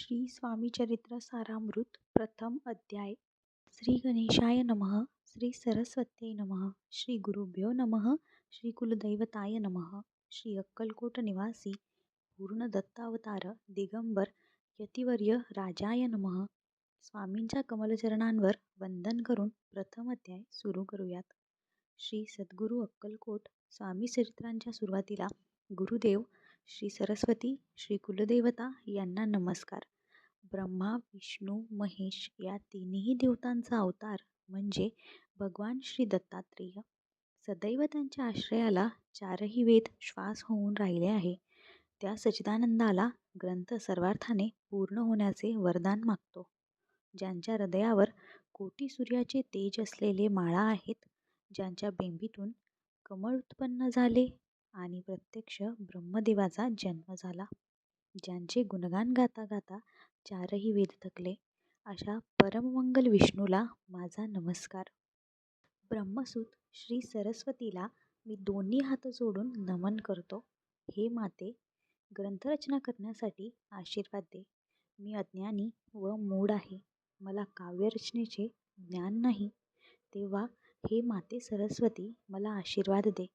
श्री स्वामी चरित्र सारामृत प्रथम अध्याय. श्री गणेशाय नमः श्री सरस्वत्यै नमः श्री गुरुभ्यो नमः श्री कुलदैवताय नमः श्री अक्कलकोट निवासी पूर्ण दत्तावतार दिगंबर यतिवर्य राजाय नमः. स्वामींच्या कमलचरणांवर वंदन करून प्रथम अध्याय सुरू करूयात. श्री सद्गुरू अक्कलकोट स्वामी चरित्रांच्या सुरुवातीला गुरुदेव श्री सरस्वती श्री कुलदेवता यांना नमस्कार. ब्रह्मा विष्णू महेश या तिन्ही देवतांचा अवतार म्हणजे भगवान श्री दत्तात्रेय. सदैव त्यांच्या आश्रयाला चारही वेद श्वास होऊन राहिले आहे. त्या सच्चिदानंदाला ग्रंथ सर्वार्थाने पूर्ण होण्याचे वरदान मागतो. ज्यांच्या हृदयावर कोटी सूर्याचे तेज असलेले माळा आहेत ज्यांच्या बेंबीतून कमळ उत्पन्न झाले आणि प्रत्यक्ष ब्रह्मदेवाचा जन्म झाला. ज्यांचे गुणगान गाता गाता चारही वेद थकले. अशा परममंगल विष्णूला माझा नमस्कार. ब्रह्मसूत श्री सरस्वतीला मी दोन्ही हात जोडून नमन करतो. हे माते ग्रंथरचना करण्यासाठी आशीर्वाद दे. मी अज्ञानी व मूढ आहे. मला काव्यरचनेचे ज्ञान नाही. तेव्हा हे माते सरस्वती मला आशीर्वाद दे.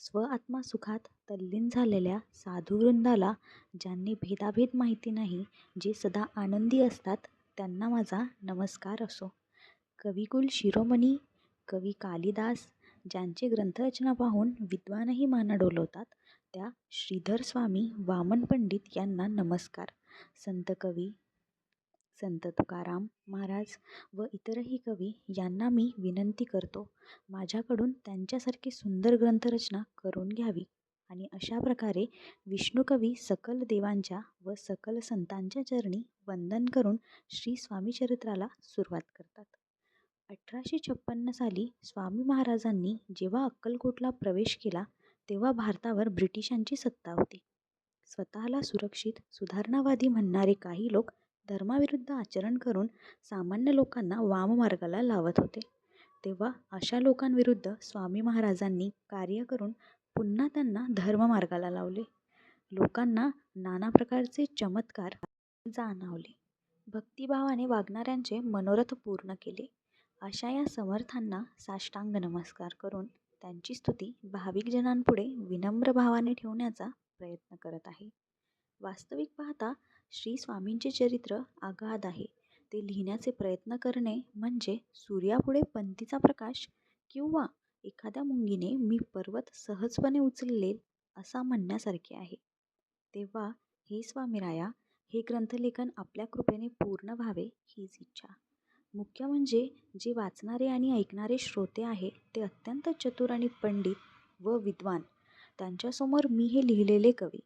स्व आत्मसुखात तल्लीन झालेल्या साधुवृंदाला ज्यांनी भेदाभेद माहिती नाही जे सदा आनंदी असतात त्यांना माझा नमस्कार असो. कविकुल शिरोमणी कवी कालिदास ज्यांचे ग्रंथरचना पाहून विद्वानही मान डोलवतात त्या श्रीधर स्वामी वामन पंडित यांना नमस्कार. संत कवी संत तुकाराम महाराज व इतरही कवी यांना मी विनंती करतो माझ्याकडून त्यांच्यासारखी सुंदर ग्रंथरचना करून घ्यावी आणि अशा प्रकारे विष्णुकवी सकल देवांच्या व सकल संतांच्या चरणी वंदन करून श्री स्वामीचरित्राला सुरुवात करतात. अठराशे छप्पन्न साली स्वामी महाराजांनी जेव्हा अक्कलकोटला प्रवेश केला तेव्हा भारतावर ब्रिटिशांची सत्ता होती. स्वतःला सुरक्षित सुधारणावादी म्हणणारे काही लोक धर्माविरुद्ध आचरण करून सामान्य लोकांना वाममार्गाला लावत होते. तेव्हा अशा लोकांविरुद्ध स्वामी महाराजांनी कार्य करून पुन्हा त्यांना धर्ममार्गाला लावले. लोकांना नाना प्रकारचे चमत्कार जाणवले. भक्तिभावाने वागणाऱ्यांचे मनोरथ पूर्ण केले. अशा या समर्थांना साष्टांग नमस्कार करून त्यांची स्तुती भाविक जनांपुढे विनम्र भावाने ठेवण्याचा प्रयत्न करत आहे. वास्तविक पाहता श्री स्वामींचे चरित्र आगाध आहे. ते लिहिण्याचे प्रयत्न करणे म्हणजे सूर्यापुढे पंथीचा प्रकाश किंवा एखाद्या मुंगीने मी पर्वत सहजपणे उचलले असा म्हणण्यासारखे आहे. तेव्हा हे स्वामीराया हे ग्रंथलेखन आपल्या कृपेने पूर्ण व्हावे हीच इच्छा. मुख्य म्हणजे जे वाचणारे आणि ऐकणारे श्रोते आहे ते अत्यंत चतुर आणि पंडित व विद्वान. त्यांच्यासमोर मी हे लिहिलेले कवी.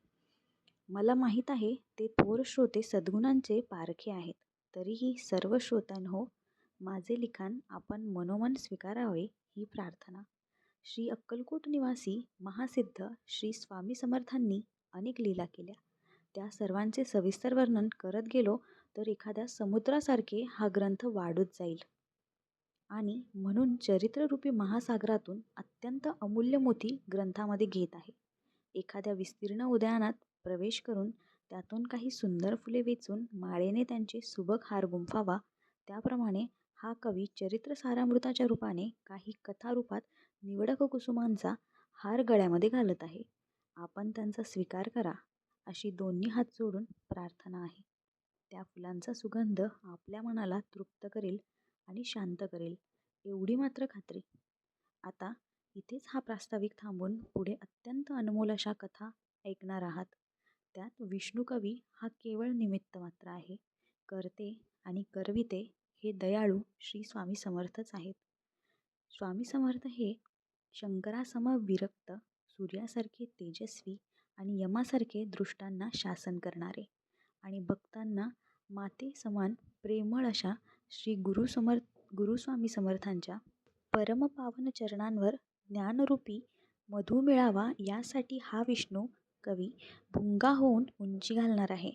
मला माहीत आहे ते थोर श्रोते सद्गुणांचे पारखे आहेत. तरीही सर्व श्रोत्यांहो माझे लिखाण आपण मनोमन स्वीकारावे ही प्रार्थना. श्री अक्कलकोट निवासी महासिद्ध श्री स्वामी समर्थांनी अनेक लीला केल्या. त्या सर्वांचे सविस्तर वर्णन करत गेलो तर एखाद्या समुद्रासारखे हा ग्रंथ वाढत जाईल. आणि म्हणून चरित्ररूपी महासागरातून अत्यंत अमूल्य मोती ग्रंथामध्ये घेत आहे. एखाद्या विस्तीर्ण उद्यानात प्रवेश करून त्यातून काही सुंदर फुले वेचून माळेने त्यांचे सुबक हार गुंफावा. त्याप्रमाणे हा कवी चरित्र सारामृताच्या रूपाने काही कथारूपात निवडक कुसुमांचा हार गळ्यामध्ये घालत आहे. आपण त्यांचा स्वीकार करा अशी दोन्ही हात जोडून प्रार्थना आहे. त्या फुलांचा सुगंध आपल्या मनाला तृप्त करेल आणि शांत करेल एवढी मात्र खात्री. आता इथेच हा प्रास्ताविक थांबून पुढे अत्यंत अनमोल अशा कथा ऐकणार आहात. त्यात विष्णुकवी हा केवळ निमित्त मात्र आहे. कर्ते आणि करविते हे दयाळू श्री स्वामी समर्थच आहेत. स्वामी समर्थ हे शंकरासम विरक्त सूर्यासारखे तेजस्वी आणि यमासारखे दृष्टांना शासन करणारे आणि भक्तांना माते समान प्रेमळ अशा श्री गुरु समर्थ गुरुस्वामी समर्थांच्या परमपावन चरणांवर ज्ञानरूपी मधू मिळावा यासाठी हा विष्णू कवी भुंगा होऊन उंची घालणार आहे.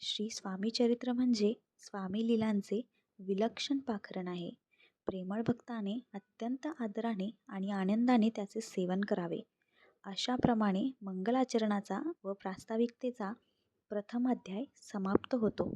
श्री स्वामी चरित्र म्हणजे स्वामी लीलांचे विलक्षण पाखरण आहे. प्रेमळ भक्ताने अत्यंत आदराने आणि आनंदाने त्याचे सेवन करावे. अशाप्रमाणे मंगलाचरणाचा व प्रास्ताविकतेचा प्रथम अध्याय समाप्त होतो.